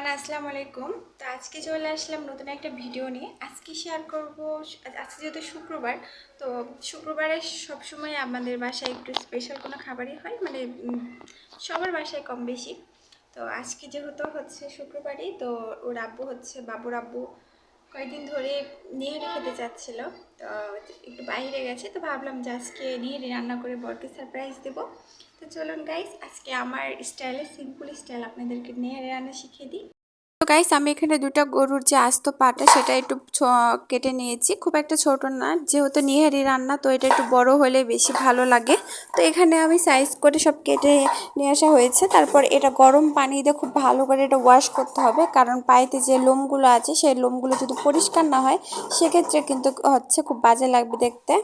Everyone, আসসালামু আলাইকুম। তো আজকে চলে আসলাম নতুন একটা ভিডিও নিয়ে। আজকে শেয়ার করব, আজকে যেহেতু শুক্রবার, তো শুক্রবারে সবসময় আমাদের বাসায় একটু স্পেশাল কোনো খাবারই হয় মানে সবার বাসায় কম বেশি। তো আজকে যেহেতু হচ্ছে শুক্রবারই, তো ওর আব্বু হচ্ছে, বাবুর আব্বু কয়েকদিন ধরে নিহারি খেতে চাচ্ছিল, তো একটু বাইরে গেছে, তো ভাবলাম যে আজকে নিহারি রান্না করে বরকে সারপ্রাইজ দেব। তো চলুন গাইস আজকে আমার স্টাইলে সিম্পল স্টাইল আপনাদেরকে নিহারি রান্না শিখিয়ে দিই। তো গাইস আমি এখানে দুটো গরুর যে আস্ত পাটা, সেটা একটু কেটে নিয়েছি। খুব একটা ছোট না, যেহেতু নিহারি রান্না, তো এটা একটু বড় হলে বেশি ভালো লাগে। তো এখানে আমি সাইজ করে সব কেটে নিয়ে আসা হয়েছে। তারপর এটা গরম পানি দিয়ে খুব ভালো করে এটা ওয়াশ করতে হবে। কারণ পায়েতে যে লোমগুলো আছে, সেই লোমগুলো যদি পরিষ্কার না হয়, সেক্ষেত্রে কিন্তু হচ্ছে খুব বাজে লাগবে দেখতে।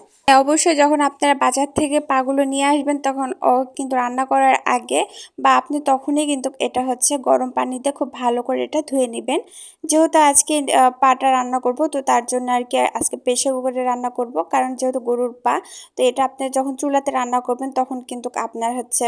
অবশ্যই যখন আপনারা বাজার থেকে পাগুলো নিয়ে আসবেন, তখন ও কিন্তু রান্না করার আগে বা আপনি তখনই কিন্তু এটা হচ্ছে গরম পানিতে খুব ভালো করে এটা ধুয়ে নেবেন। যেহেতু আজকে পাটা রান্না করব, তো তার জন্য আর কি আজকে প্রেশার কুকারে রান্না করব। কারণ যেহেতু গরুর পা, তো এটা আপনি যখন চুলাতে রান্না করবেন, তখন কিন্তু আপনার হচ্ছে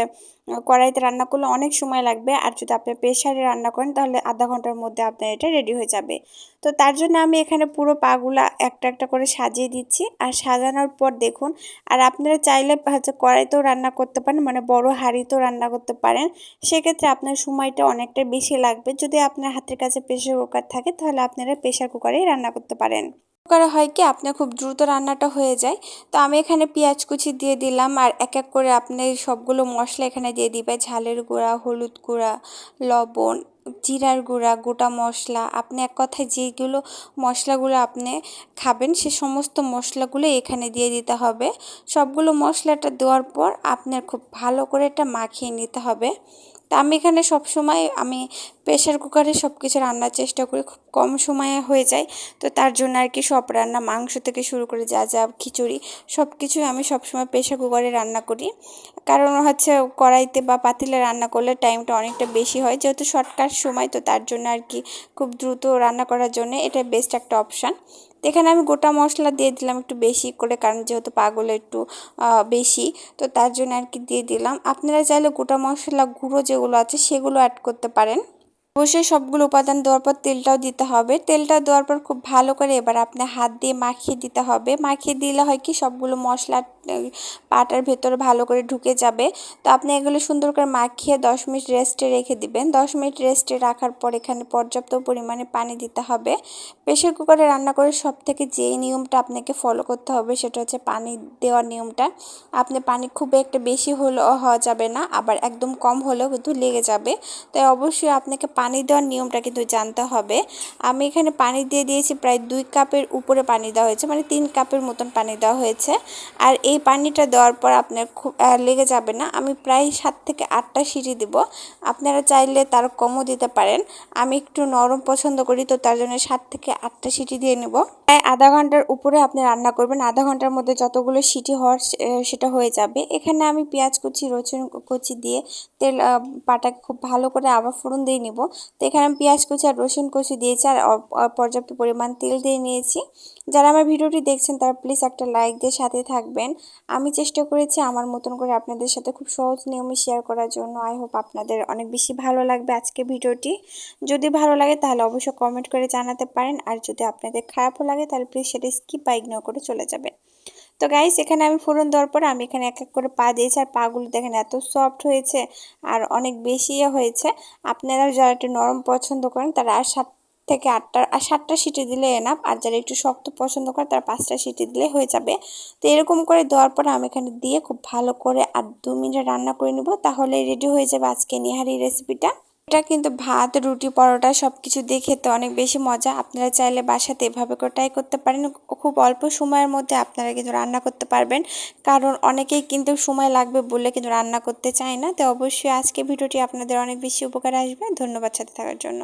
কড়াইতে রান্না করলে অনেক সময় লাগবে। আর যদি আপনি প্রেশারে রান্না করেন, তাহলে আধা ঘণ্টার মধ্যে আপনার এটা রেডি হয়ে যাবে। তো তার জন্য আমি এখানে পুরো পাগুলা একটা একটা করে সাজিয়ে দিচ্ছি। আর সাজানোর পর দেখুন, আর আপনারা চাইলে হচ্ছে কড়াইতেও রান্না করতে পারেন মানে বড় হাঁড়িতেও রান্না করতে পারেন। সেক্ষেত্রে আপনার সময়টা অনেকটা বেশি লাগবে। যদি আপনার হাতের কাছে প্রেশার কুকার থাকে, তাহলে আপনারা প্রেশার কুকারেই রান্না করতে পারেন। কুকারে হয় কি, আপনার খুব দ্রুত রান্নাটা হয়ে যায়। তো আমি এখানে পেঁয়াজ কুচি দিয়ে দিলাম আর এক এক করে আপনি সবগুলো মশলা এখানে দিয়ে দিবে। ঝালের গুঁড়া, হলুদ গুঁড়া, লবণ, জিরার গুঁড়া, গোটা মশলা। আপনি এক কথায় যেগুলো মশলাগুলো আপনি খাবেন, সে সমস্ত মশলাগুলো এখানে দিয়ে দিতে হবে। সবগুলো মশলাটা দেওয়ার পর আপনার খুব ভালো করে এটা মাখিয়ে নিতে হবে। তা আমি এখানে সব সময় আমি প্রেশার কুকারে সব কিছু রান্নার চেষ্টা করি, খুব কম সময়ে হয়ে যায়। তো তার জন্য আর কি সব রান্না, মাংস থেকে শুরু করে যা যা খিচুড়ি সব কিছুই আমি সবসময় প্রেশার কুকারে রান্না করি। কারণ হচ্ছে কড়াইতে বা পাতিলে রান্না করলে টাইমটা অনেকটা বেশি হয়। যেহেতু শর্টকাট সময়, তো তার জন্য আর কি খুব দ্রুত রান্না করার জন্য এটা বেস্ট একটা অপশান তো এখানে আমি গোটা মশলা দিয়ে দিলাম একটু বেশি করে, কারণ যেহেতু পাগল একটু বেশি, তো তার জন্য আর কি দিয়ে দিলাম। আপনারা চাইলে গোটা মশলা গুঁড়ো যেগুলো আছে সেগুলো অ্যাড করতে পারেন। অবশ্যই সবগুলো উপাদান দেওয়ার পর তেলটাও দিতে হবে। তেলটা দেওয়ার পর খুব ভালো করে এবার আপনার হাত দিয়ে মাখিয়ে দিতে হবে। মাখিয়ে দিলে হয় কি সবগুলো মশলা পাটার ভেতরে ভালো করে ঢুকে যাবে। তো আপনি এগুলো সুন্দর করে মাখিয়ে দশ মিনিট রেস্টে রেখে দিবেন। দশ মিনিট রেস্টে রাখার পর এখানে পর্যাপ্ত পরিমাণে পানি দিতে হবে। প্রেশার কুকারে রান্না করে সব থেকে যে নিয়মটা আপনাকে ফলো করতে হবে সেটা হচ্ছে পানি দেওয়ার নিয়মটা। আপনি পানি খুব একটা বেশি হলেও হওয়া যাবে না, আবার একদম কম হলেও কিন্তু লেগে যাবে। তাই অবশ্যই আপনাকে পানি দেওয়ার নিয়মটা কিন্তু জানতে হবে। আমি এখানে পানি দিয়ে দিয়েছি প্রায় দুই কাপের উপরে পানি দেওয়া হয়েছে মানে তিন কাপের মতন পানি দেওয়া হয়েছে। আর এই পানিটা দেওয়ার পর আপনার খুব লেগে যাবে না। আমি প্রায় সাত থেকে আটটা সিটি দিব। আপনারা চাইলে তার কমও দিতে পারেন। আমি একটু নরম পছন্দ করি, তো তার জন্য সাত থেকে আটটা সিটি দিয়ে নেব। প্রায় আধা ঘণ্টার উপরে আপনি রান্না করবেন। আধা ঘণ্টার মধ্যে যতগুলো সিটি হওয়ার সেটা হয়ে যাবে। এখানে আমি পেঁয়াজ কুচি, রসুন কুচি দিয়ে তেল পাটাকে খুব ভালো করে আবার ফোড়ন দিয়ে নিব। তো এখানে আমি পেঁয়াজ কুচি আর রসুন কুচি দিয়েছি আর পর্যাপ্ত পরিমাণ তেল দিয়ে নিয়েছি। যারা আমার ভিডিওটি দেখছেন তারা প্লিজ একটা লাইক দিয়ে সাথে থাকবেন। আমি চেষ্টা করেছি আমার মতন করে আপনাদের সাথে খুব সহজ নিয়মে শেয়ার করার জন্য। আই হোপ আপনাদের অনেক বেশি ভালো লাগবে আজকে ভিডিওটি। যদি ভালো লাগে তাহলে অবশ্যই কমেন্ট করে জানাতে পারেন। আর যদি আপনাদের খারাপও লাগে তাহলে প্লিজ সেটা স্কিপ বা ইগনোর করে চলে যাবেন। তো গাইস এখানে আমি ফোড়ন দেওয়ার পর আমি এখানে এক এক করে পা দিয়েছি আর পাগুলো দেখেন এত সফট হয়েছে আর অনেক বেশি হয়েছে। আপনারা যারা একটু নরম পছন্দ করেন, তারা আর সাত থেকে আটটা, আর সাতটা সিটি দিলে এনাফ আর যারা একটু শক্ত পছন্দ করে তারা পাঁচটা সিটি দিলে হয়ে যাবে। তো এরকম করে দেওয়ার পর আমি এখানে দিয়ে খুব ভালো করে আর দু মিনিট রান্না করে নিব তাহলে রেডি হয়ে যাবে আজকে নিহারি রেসিপিটা এটা কিন্তু ভাত, রুটি, পরোটা সব কিছু দিয়ে খেতে অনেক বেশি মজা। আপনারা চাইলে বাসাতে এভাবে করে ট্রাই করতে পারেন। খুব অল্প সময়ের মধ্যে আপনারা কিন্তু রান্না করতে পারবেন। কারণ অনেকেই কিন্তু সময় লাগবে বলে কিন্তু রান্না করতে চায় না। তো অবশ্যই আজকে ভিডিওটি আপনাদের অনেক বেশি উপকার আসবে। ধন্যবাদ সাথে থাকার জন্য।